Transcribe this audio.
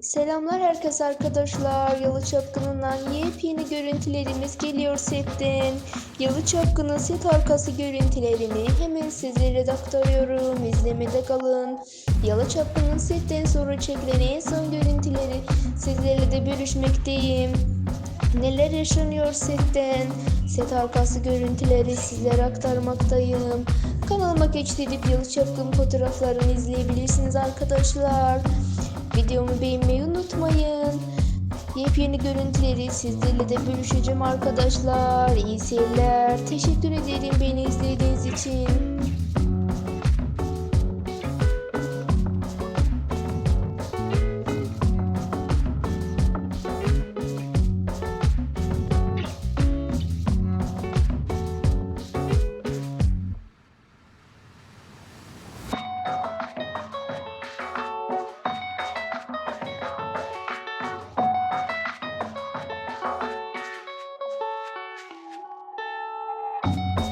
Selamlar herkes arkadaşlar. Yalı Çapkını'ndan yepyeni görüntülerimiz geliyor setten. Yalı Çapkını set arkası görüntülerini hemen sizlere aktarıyorum. İzlemede kalın. Yalı Çapkını'nın setten sonra çekilen en son görüntüleri sizlerle de bölüşmekteyim. Neler yaşanıyor setten? Set arkası görüntüleri sizlere aktarmaktayım. Kanalıma geçtirip Yalı Çapkın fotoğraflarını izleyebilirsiniz arkadaşlar. Videomu beğenmeyi unutmayın. Yepyeni görüntüleri sizlerle de bölüşeceğim arkadaşlar. İyi seyirler. Teşekkür ederim beni izlediğiniz için. Bye.